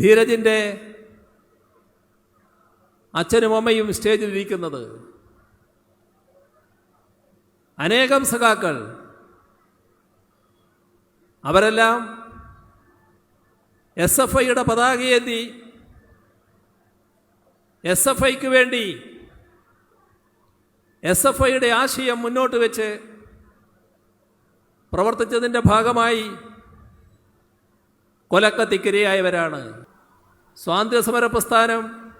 ധീരജിന്റെ അച്ഛനും അമ്മയും സ്റ്റേജിലിരിക്കുന്നത്. അനേകം സഖാക്കൾ. അവരെല്ലാം എസ് എഫ് ഐയുടെ പതാകയേന്തി എസ് എഫ് ഐക്ക് വേണ്ടി എസ് എഫ് ഐയുടെ ആശയം മുന്നോട്ട് വെച്ച് പ്രവർത്തിച്ചതിന്റെ ഭാഗമായി കൊലക്കത്തിക്കിരയായവരാണ്. സ്വാതന്ത്ര്യസമര പ്രസ്ഥാനം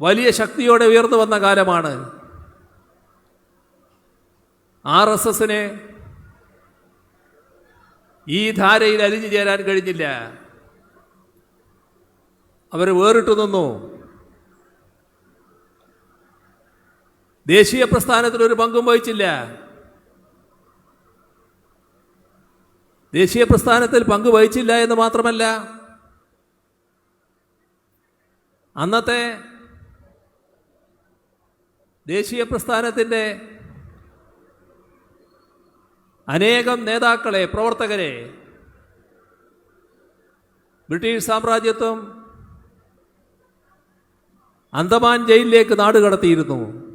വലിയ ശക്തിയോടെ ഉയർന്നു വന്ന കാലമാണ്. ആർ എസ് എസിന് ഈ ധാരയിൽ അലിഞ്ഞു ചേരാൻ കഴിഞ്ഞില്ല. അവർ വേറിട്ടു നിന്നു. ദേശീയ പ്രസ്ഥാനത്തിൽ ഒരു പങ്കും വഹിച്ചില്ല. ദേശീയ പ്രസ്ഥാനത്തിൽ പങ്കുവഹിച്ചില്ല എന്ന് മാത്രമല്ല അന്നത്തെ ദേശീയ പ്രസ്ഥാനത്തിന്റെ അനേകം നേതാക്കളെ പ്രവർത്തകരെ ബ്രിട്ടീഷ് സാമ്രാജ്യത്വം അന്തമാൻ ജയിലിലേക്ക് നാടുകടത്തിയിരുന്നു.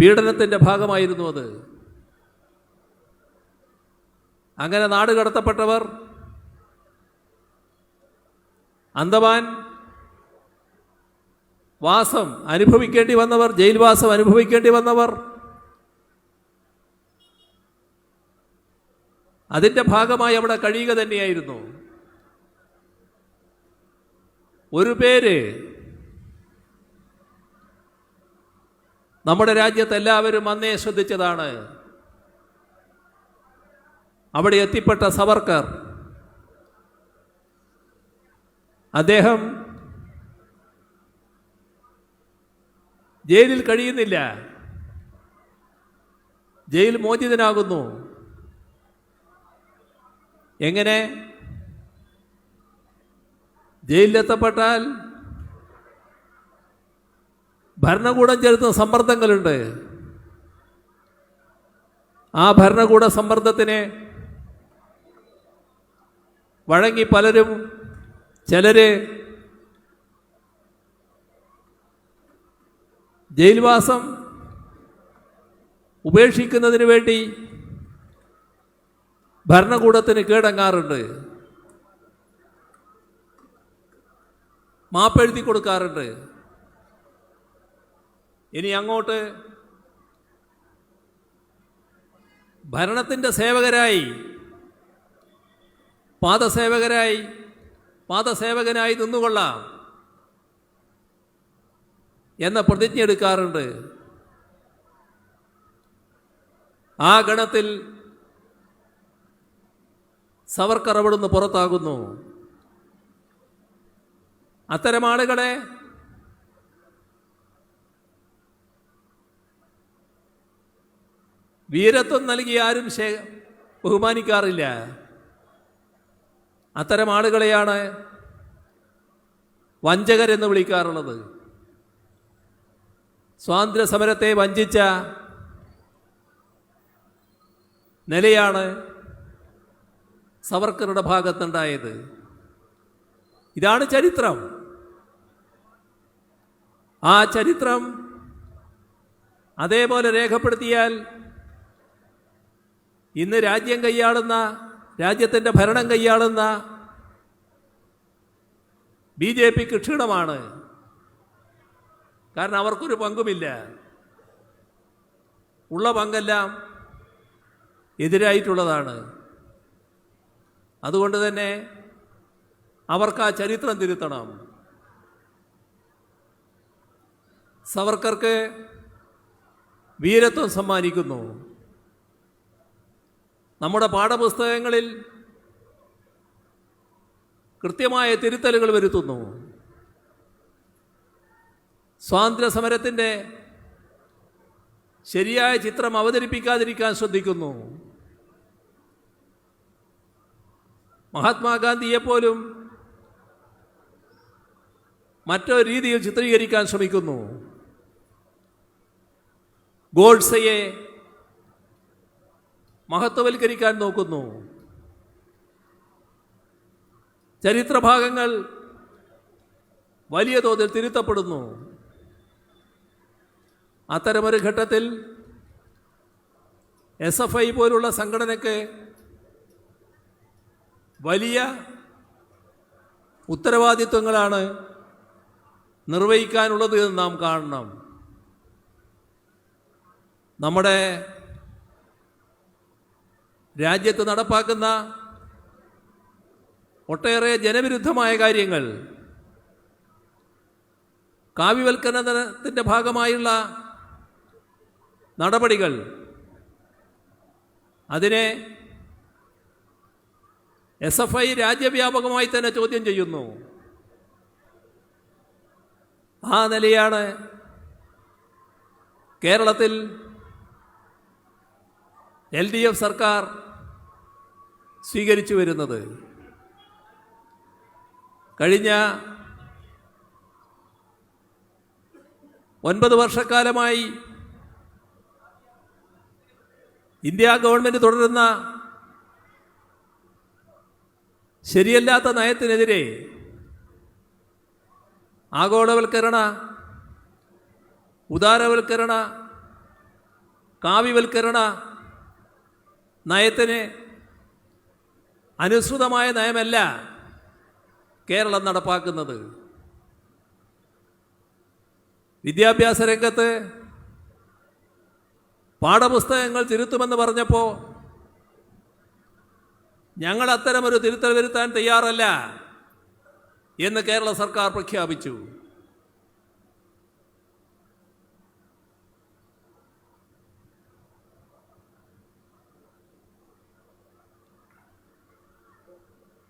പീഡനത്തിന്റെ ഭാഗമായിരുന്നു അത്. അങ്ങനെ നാട് കടത്തപ്പെട്ടവർ അന്തമാൻ വാസം അനുഭവിക്കേണ്ടി വന്നവർ ജയിൽവാസം അനുഭവിക്കേണ്ടി വന്നവർ അതിന്റെ ഭാഗമായി അവിടെ കഴിയുക തന്നെയായിരുന്നു. ഒരു പേര് നമ്മുടെ രാജ്യത്ത് എല്ലാവരും അന്നേ ശ്രദ്ധിച്ചതാണ്. അവിടെ എത്തിപ്പെട്ട സവർക്കർ. അദ്ദേഹം ജയിലിൽ കഴിയുന്നില്ല. ജയിൽ മോചിതനാകുന്നു. എങ്ങനെ? ജയിലിലെത്തപ്പെട്ടാൽ ഭരണകൂടം ചെലുത്തുന്ന സമ്മർദ്ദങ്ങളുണ്ട്. ആ ഭരണകൂട സമ്മർദ്ദത്തിന് വഴങ്ങി പലരും ചിലര് ജയിൽവാസം ഉപേക്ഷിക്കുന്നതിന് വേണ്ടി ഭരണകൂടത്തിന് കീഴടങ്ങാറുണ്ട്. മാപ്പെഴുതി കൊടുക്കാറുണ്ട്. ഇനി അങ്ങോട്ട് ഭരണത്തിന്റെ സേവകരായി പാദസേവകരായി പാദസേവകനായി നിന്നുകൊള്ളാം എന്ന പ്രതിജ്ഞ എടുക്കാറുണ്ട്. ആ ഗണത്തിൽ സവർക്കർ പുറത്താകുന്നു. അത്തരം ആളുകളെ വീരത്വം നൽകി ആരും ബഹുമാനിക്കാറില്ല. അത്തരം ആളുകളെയാണ് വഞ്ചകരെന്ന് വിളിക്കാറുള്ളത്. സ്വാതന്ത്ര്യ സമരത്തെ വഞ്ചിച്ച നിലയാണ് സവർക്കറുടെ ഭാഗത്തുണ്ടായത്. ഇതാണ് ചരിത്രം. ആ ചരിത്രം അതേപോലെ രേഖപ്പെടുത്തിയാൽ ഇന്ന് രാജ്യം കൈയാളുന്ന രാജ്യത്തിന്റെ ഭരണം കൈയാളുന്ന ബി ജെ പിക്ക് ക്ഷീണമാണ്. കാരണം അവർക്കൊരു പങ്കുമില്ല. ഉള്ള പങ്കെല്ലാം എതിരായിട്ടുള്ളതാണ്. അതുകൊണ്ട് തന്നെ അവർക്ക് ആ ചരിത്രം തിരുത്തണം. സവർക്കർക്ക് വീരത്വം സമ്മാനിക്കുന്നു. നമ്മുടെ പാഠപുസ്തകങ്ങളിൽ കൃത്യമായ തിരുത്തലുകൾ വരുത്തുന്നു. സ്വാതന്ത്ര്യ സമരത്തിന്റെ ശരിയായ ചിത്രം അവതരിപ്പിക്കാതിരിക്കാൻ ശ്രദ്ധിക്കുന്നു. മഹാത്മാഗാന്ധിയെപ്പോലും മറ്റൊരു രീതിയിൽ ചിത്രീകരിക്കാൻ ശ്രമിക്കുന്നു. ഗോഡ്സയെ മഹത്വവൽക്കരിക്കാൻ നോക്കുന്നു. ചരിത്രഭാഗങ്ങൾ വലിയ തോതിൽ തിരുത്തപ്പെടുന്നു. അത്തരമൊരു ഘട്ടത്തിൽ എസ് എഫ് ഐ പോലുള്ള സംഘടനയ്ക്ക് വലിയ ഉത്തരവാദിത്വങ്ങളാണ് നിർവഹിക്കാനുള്ളത് എന്ന് നാം കാണണം. നമ്മുടെ രാജ്യത്ത് നടപ്പാക്കുന്ന ഒട്ടേറെ ജനവിരുദ്ധമായ കാര്യങ്ങൾ. കാവ്യവൽക്കരണത്തിന്റെ ഭാഗമായുള്ള നടപടികൾ. അതിനെ എസ് എഫ് ഐ രാജ്യവ്യാപകമായി തന്നെ ചോദ്യം ചെയ്യുന്നു. ആ നിലയാണ് കേരളത്തിൽ എൽ ഡി എഫ് സർക്കാർ സ്വീകരിച്ചു വരുന്നത്. കഴിഞ്ഞ ഒൻപത് വർഷക്കാലമായി ഇന്ത്യ ഗവൺമെന്റ് തുടരുന്ന ശരിയല്ലാത്ത നയത്തിനെതിരെ ആഗോളവൽക്കരണ ഉദാരവൽക്കരണ കാവ്യവൽക്കരണ നയത്തിന് അനുസൃതമായ നയമല്ല കേരളം നടപ്പാക്കുന്നത്. വിദ്യാഭ്യാസ രംഗത്ത് പാഠപുസ്തകങ്ങൾ തിരുത്തുമെന്ന് പറഞ്ഞപ്പോൾ ഞങ്ങൾ അത്തരമൊരു തിരുത്തൽ വരുത്താൻ തയ്യാറല്ല എന്ന് കേരള സർക്കാർ പ്രഖ്യാപിച്ചു.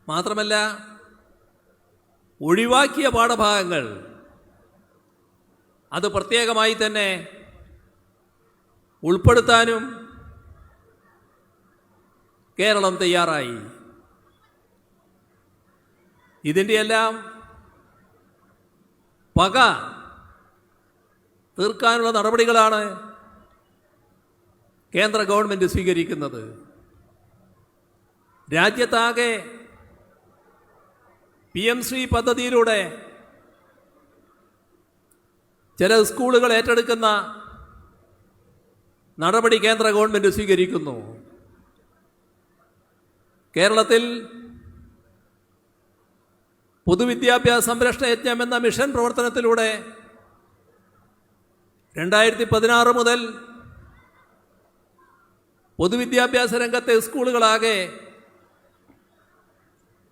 മാത്രമല്ല ഒഴിവാക്കിയ പാഠഭാഗങ്ങൾ അത് പ്രത്യേകമായി തന്നെ ഉൾപ്പെടുത്താനും കേരളം തയ്യാറായി. ഇതിന്റെയെല്ലാം പക തീർക്കാനുള്ള നടപടികളാണ് കേന്ദ്ര ഗവൺമെന്റ് സ്വീകരിക്കുന്നത്. രാജ്യത്താകെ പി എം ശ്രീ പദ്ധതിയിലൂടെ ചില സ്കൂളുകൾ ഏറ്റെടുക്കുന്ന നടപടി കേന്ദ്ര ഗവൺമെന്റ് സ്വീകരിക്കുന്നു. കേരളത്തിൽ പൊതുവിദ്യാഭ്യാസ സംരക്ഷണ യജ്ഞം എന്ന മിഷൻ പ്രവർത്തനത്തിലൂടെ രണ്ടായിരത്തി പതിനാറ് മുതൽ പൊതുവിദ്യാഭ്യാസ രംഗത്തെ സ്കൂളുകളാകെ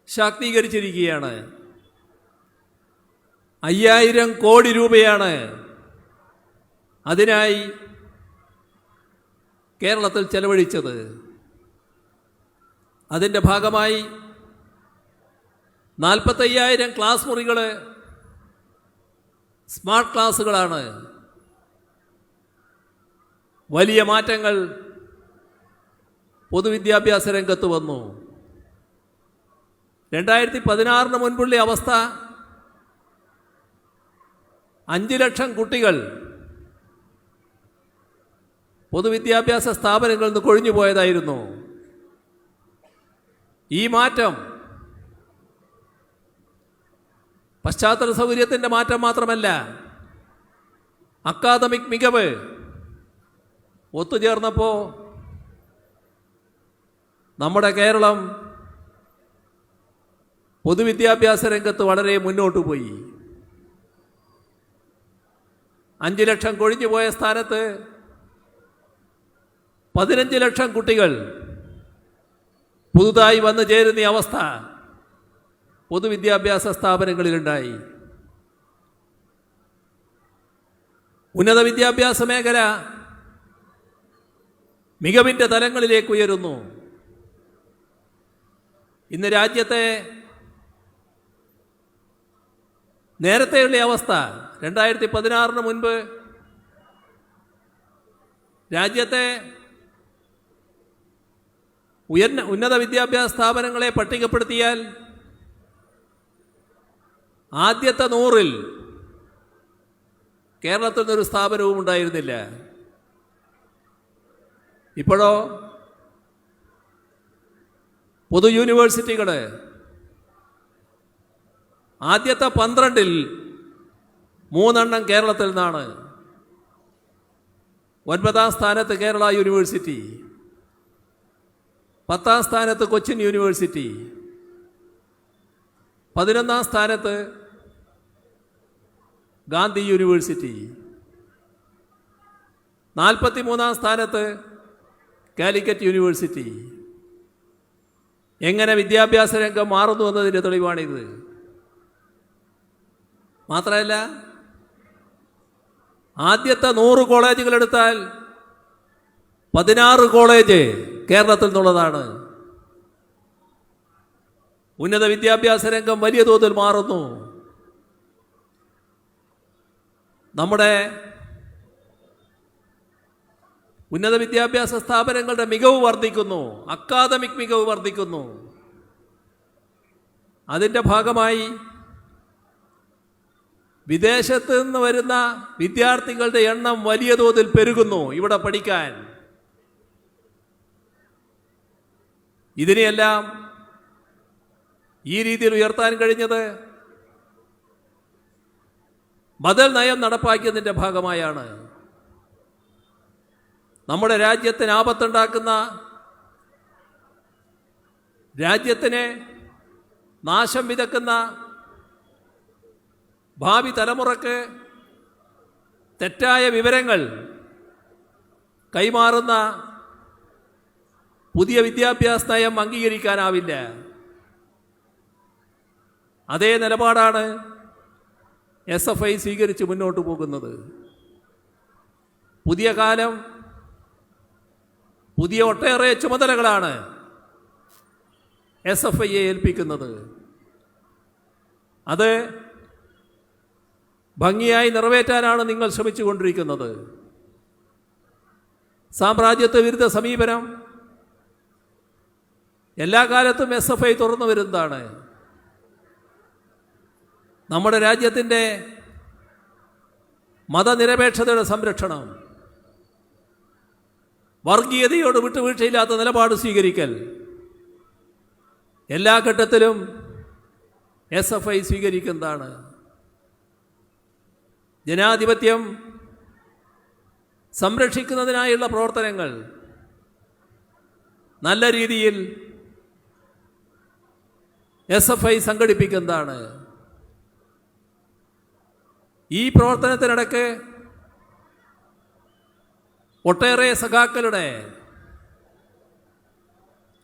ശാക്തീകരിച്ചിരിക്കുകയാണ്. അയ്യായിരം കോടി രൂപയാണ് അതിനായി കേരളത്തിൽ ചെലവഴിച്ചത്. അതിന്റെ ഭാഗമായി നാൽപ്പത്തയ്യായിരം ക്ലാസ് മുറികൾ സ്മാർട്ട് ക്ലാസ്സുകളാണ്. വലിയ മാറ്റങ്ങൾ പൊതുവിദ്യാഭ്യാസ രംഗത്ത് വന്നു. രണ്ടായിരത്തി പതിനാറിന് മുൻപുള്ള അവസ്ഥ. അഞ്ച് ലക്ഷം കുട്ടികൾ പൊതുവിദ്യാഭ്യാസ സ്ഥാപനങ്ങളിൽ നിന്ന് കൊഴിഞ്ഞു പോയതായിരുന്നു. ഈ മാറ്റം പശ്ചാത്തല സൗകര്യത്തിന്റെ മാറ്റം മാത്രമല്ല അക്കാദമിക് മികവ് ഒത്തുചേർന്നപ്പോൾ നമ്മുടെ കേരളം പൊതുവിദ്യാഭ്യാസ രംഗത്ത് വളരെ മുന്നോട്ട് പോയി. അഞ്ച് ലക്ഷം കൊഴിഞ്ഞു പോയ സ്ഥാനത്ത് പതിനഞ്ച് ലക്ഷം കുട്ടികൾ പുതുതായി വന്നു ചേരുന്ന അവസ്ഥ പൊതുവിദ്യാഭ്യാസ സ്ഥാപനങ്ങളിലുണ്ടായി. ഉന്നത വിദ്യാഭ്യാസ മേഖല മികവിന്റെ തലങ്ങളിലേക്ക് ഉയരുന്നു. ഇന്ന് രാജ്യത്തെ നേരത്തെയുള്ള അവസ്ഥ രണ്ടായിരത്തി പതിനാറിന് മുൻപ് രാജ്യത്തെ ഉയർന്ന ഉന്നത വിദ്യാഭ്യാസ സ്ഥാപനങ്ങളെ പട്ടികപ്പെടുത്തിയാൽ ആദ്യത്തെ നൂറിൽ കേരളത്തിൽ നിന്നൊരു സ്ഥാപനവും ഉണ്ടായിരുന്നില്ല. ഇപ്പോഴോ പൊതു യൂണിവേഴ്സിറ്റികൾ ആദ്യത്തെ പന്ത്രണ്ടിൽ മൂന്നെണ്ണം കേരളത്തിൽ നിന്നാണ്. ഒൻപതാം സ്ഥാനത്ത് കേരള യൂണിവേഴ്സിറ്റി. പത്താം സ്ഥാനത്ത് കൊച്ചിൻ യൂണിവേഴ്സിറ്റി. പതിനൊന്നാം സ്ഥാനത്ത് ഗാന്ധി യൂണിവേഴ്സിറ്റി. നാൽപ്പത്തി മൂന്നാം സ്ഥാനത്ത് കാലിക്കറ്റ് യൂണിവേഴ്സിറ്റി. എങ്ങനെ വിദ്യാഭ്യാസ രംഗം മാറുന്നു എന്നതിന്റെ തെളിവാണിത്. മാത്രമല്ല ആദ്യത്തെ നൂറ് കോളേജുകൾ എടുത്താൽ പതിനാറ് കോളേജ് കേരളത്തിൽ നിന്നുള്ളതാണ്. ഉന്നത വിദ്യാഭ്യാസ രംഗം വലിയ തോതിൽ മാറുന്നു. നമ്മുടെ ഉന്നത വിദ്യാഭ്യാസ സ്ഥാപനങ്ങളുടെ മികവ് വർദ്ധിക്കുന്നു അക്കാദമിക് മികവ് വർദ്ധിക്കുന്നു. അതിന്റെ ഭാഗമായി വിദേശത്ത് നിന്ന് വരുന്ന വിദ്യാർത്ഥികളുടെ എണ്ണം വലിയ തോതിൽ പെരുകുന്നു ഇവിടെ പഠിക്കാൻ. ഇതിനെയെല്ലാം ഈ രീതിയിൽ ഉയർത്താൻ കഴിഞ്ഞത് ബദൽ നയം നടപ്പാക്കിയതിന്റെ ഭാഗമായാണ്. നമ്മുടെ രാജ്യത്തിന് ആപത്തുണ്ടാക്കുന്ന രാജ്യത്തിന് നാശം വിതക്കുന്ന ഭാവി തലമുറയ്ക്ക് തെറ്റായ വിവരങ്ങൾ കൈമാറുന്ന പുതിയ വിദ്യാഭ്യാസ നയം അംഗീകരിക്കാനാവില്ല. അതേ നിലപാടാണ് എസ് എഫ് ഐ സ്വീകരിച്ച് മുന്നോട്ട് പോകുന്നത്. പുതിയ കാലം പുതിയ ഒട്ടേറെ ചുമതലകളാണ് എസ് എഫ് ഐയെ ഏൽപ്പിക്കുന്നത്. അത് ഭംഗിയായി നിറവേറ്റാനാണ് നിങ്ങൾ ശ്രമിച്ചുകൊണ്ടിരിക്കുന്നത്. സാമ്രാജ്യത്വ വിരുദ്ധ സമീപനം. എല്ലാ കാലത്തും എസ് എഫ് ഐ തുറന്നു വരുന്നതാണ്. നമ്മുടെ രാജ്യത്തിന്റെ മതനിരപേക്ഷതയുടെ സംരക്ഷണം. വർഗീയതയോട് വിട്ടുവീഴ്ചയില്ലാത്ത നിലപാട് സ്വീകരിക്കൽ. എല്ലാ ഘട്ടത്തിലും എസ് എഫ് ഐ സ്വീകരിക്കുന്നതാണ്. ജനാധിപത്യം സംരക്ഷിക്കുന്നതിനായുള്ള പ്രവർത്തനങ്ങൾ നല്ല രീതിയിൽ എസ് എഫ് ഐ സംഘടിപ്പിക്കുന്നതാണ്. ഈ പ്രവർത്തനത്തിനിടയ്ക്ക് ഒട്ടേറെ സഖാക്കളുടെ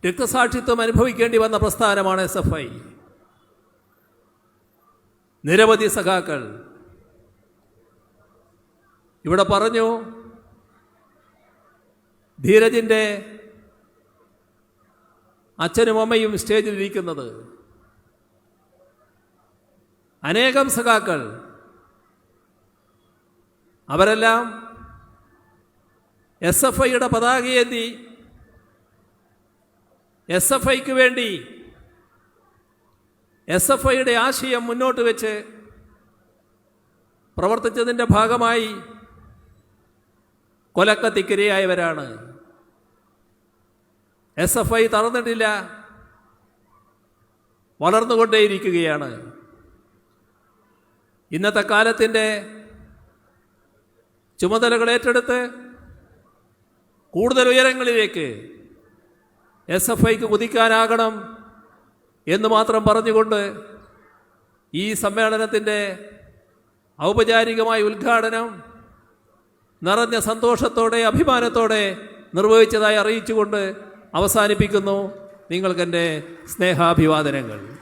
രക്തസാക്ഷിത്വം അനുഭവിക്കേണ്ടി വന്ന പ്രസ്ഥാനമാണ് എസ് എഫ് ഐ. നിരവധി സഖാക്കൾ ഇവിടെ പറഞ്ഞു ധീരജിന്റെ അച്ഛനും അമ്മയും സ്റ്റേജിൽ ഇരിക്കുന്നത്. അനേകം സഖാക്കൾ അവരെല്ലാം എസ് എഫ് ഐയുടെ പതാകയേന്തി എസ് എഫ് ഐക്ക് വേണ്ടി എസ് എഫ് ഐയുടെ ആശയം മുന്നോട്ട് വെച്ച് പ്രവർത്തിച്ചതിന്റെ ഭാഗമായി കൊലക്കത്തിക്കിരയായവരാണ്. എസ് എഫ് ഐ തറന്നിട്ടില്ല. വളർന്നുകൊണ്ടേയിരിക്കുകയാണ്. ഇന്നത്തെ കാലത്തിന്റെ ചുമതലകൾ ഏറ്റെടുത്ത് കൂടുതൽ ഉയരങ്ങളിലേക്ക് എസ് എഫ് ഐക്ക് കുതിക്കാനാകണം എന്ന് മാത്രം പറഞ്ഞുകൊണ്ട് ഈ സമ്മേളനത്തിന്റെ ഔപചാരികമായ ഉദ്ഘാടനം നിറഞ്ഞ സന്തോഷത്തോടെ അഭിമാനത്തോടെ നിർവഹിച്ചതായി അറിയിച്ചുകൊണ്ട് അവസാനിപ്പിക്കുന്നു. നിങ്ങൾക്കെന്റെ സ്നേഹാഭിവാദനങ്ങൾ.